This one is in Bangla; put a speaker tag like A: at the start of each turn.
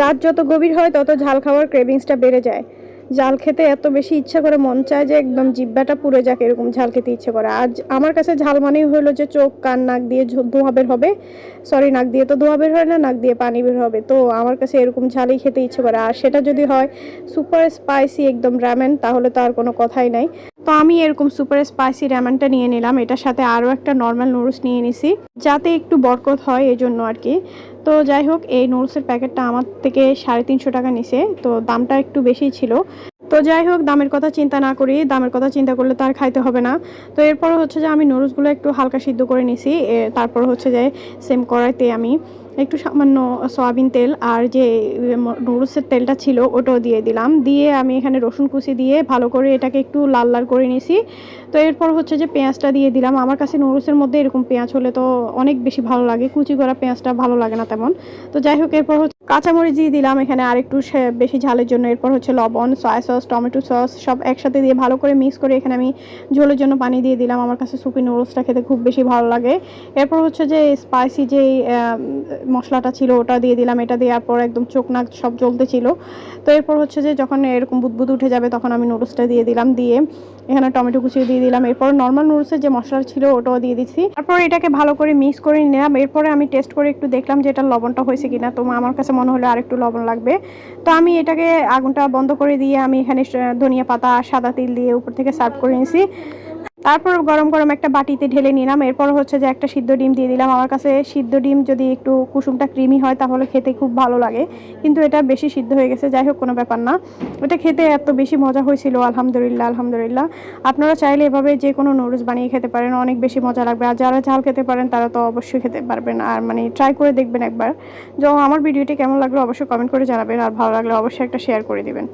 A: রাত যত গভীর হয়, তত ঝাল খাওয়ার ক্রেভিংসটা বেড়ে যায়। ঝাল খেতে এত বেশি ইচ্ছা করে মন চায় যে একদম জিব্বাটা পুড়ে যাক এরকম ঝাল খেতে ইচ্ছে করে। আজ আমার কাছে ঝাল মানেই হলো যে চোখ, কান, নাক দিয়ে ধোঁয়া বের হবে। সরি নাক দিয়ে তো ধোঁয়া বের হয় না, নাক দিয়ে পানি বের হবে। তো আমার কাছে এরকম ঝালই খেতে ইচ্ছে করে। আর সেটা যদি হয় সুপার স্পাইসি একদম র্যামেন তাহলে তো আর কোনো কথাই নাই। তো আমি এরকম সুপার স্পাইসি র্যামেনটা নিয়ে নিলাম। এটার সাথে আরও একটা নর্মাল নুডলস নিয়ে নিছি, যাতে একটু বরকত হয় এই জন্য আর কি। তো যাই হোক, এই নুডলসের প্যাকেটটা আমার থেকে সাড়ে তিনশো টাকা নিছে, তো দামটা একটু বেশি ছিল। তো যাই হোক, দামের কথা চিন্তা না করি, দামের কথা চিন্তা করলে তো আর খাইতে হবে না। তো এরপর হচ্ছে যে আমি নুডলসগুলো একটু হালকা সিদ্ধ করে নিছি তারপর হচ্ছে যে সেম কড়াইতে আমি একটু সামান্য সয়াবিন তেল আর যে নুডলসের তেলটা ছিল ওটাও দিয়ে দিলাম। দিয়ে আমি এখানে রসুন কুচি দিয়ে ভালো করে এটাকে একটু লাল লাল করে নিছি। তো এরপর হচ্ছে যে পেঁয়াজটা দিয়ে দিলাম। আমার কাছে নুডলসের মধ্যে এরকম পেঁয়াজ হলে তো অনেক বেশি ভালো লাগে। কুচি করা পেঁয়াজটা ভালো লাগে না তেমন। তো যাই হোক, এরপর হচ্ছে কাঁচামরিচ দিয়ে দিলাম, এখানে আর একটু বেশি ঝালের জন্য, এরপর হচ্ছে লবণ সয়া সস টমেটো সস সব একসাথে দিয়ে ভালো করে মিক্স করে এখানে আমি ঝোলের জন্য পানি দিয়ে দিলাম। আমার কাছে সুপি নুডলসটা খেতে খুব বেশি ভালো লাগে। এরপর হচ্ছে যে স্পাইসি যে মশলাটা ছিল ওটা দিয়ে দিলাম। এটা দেওয়ার পর একদম চোখ নাক সব জ্বলতে ছিল। তো এরপর হচ্ছে যে যখন এরকম বুদবুদ উঠে যাবে, তখন আমি নুডলসটা দিয়ে দিলাম। দিয়ে এখানে টমেটো কুচিয়ে দিয়ে দিলাম। এরপর নর্মাল নুডলসের যে মশলা ছিল, ওটাও দিয়ে দিচ্ছি। তারপর এটাকে ভালো করে মিক্স করে নিলাম। এরপরে আমি টেস্ট করে একটু দেখলাম যে এটা লবণটা হয়েছে কিনা। তো আমার কাছে মনে হলো আরেকটু লবণ লাগবে। তো আমি এটাকে আগুনটা বন্ধ করে দিয়ে আমি এখানে ধনিয়া পাতা, সাদা তিল দিয়ে উপর থেকে সার্ভ করে নিয়েছি। তারপর গরম গরম একটা বাটিতে ঢেলে নিলাম। এরপর হচ্ছে যে একটা সিদ্ধ ডিম দিয়ে দিলাম। আমার কাছে সিদ্ধ ডিম যদি একটু কুসুমটা ক্রিমি হয়, তাহলে খেতে খুব ভালো লাগে। কিন্তু এটা বেশি সিদ্ধ হয়ে গেছে, যাই হোক, কোনো ব্যাপার না। এটা খেতে এত বেশি মজা হয়েছিল, আলহামদুলিল্লাহ আলহামদুলিল্লাহ। আপনারা চাইলে এভাবে যে কোনো নুডলস বানিয়ে খেতে পারেন, অনেক বেশি মজা লাগবে। আর যারা ঝাল খেতে পারেন, তারা তো অবশ্যই খেতে পারবেন। আর মানে ট্রাই করে দেখবেন একবার। যখন আমার ভিডিওটি কেমন লাগল, অবশ্যই কমেন্ট করে জানাবেন। আর ভালো লাগলে অবশ্যই একটা শেয়ার করে দিবেন।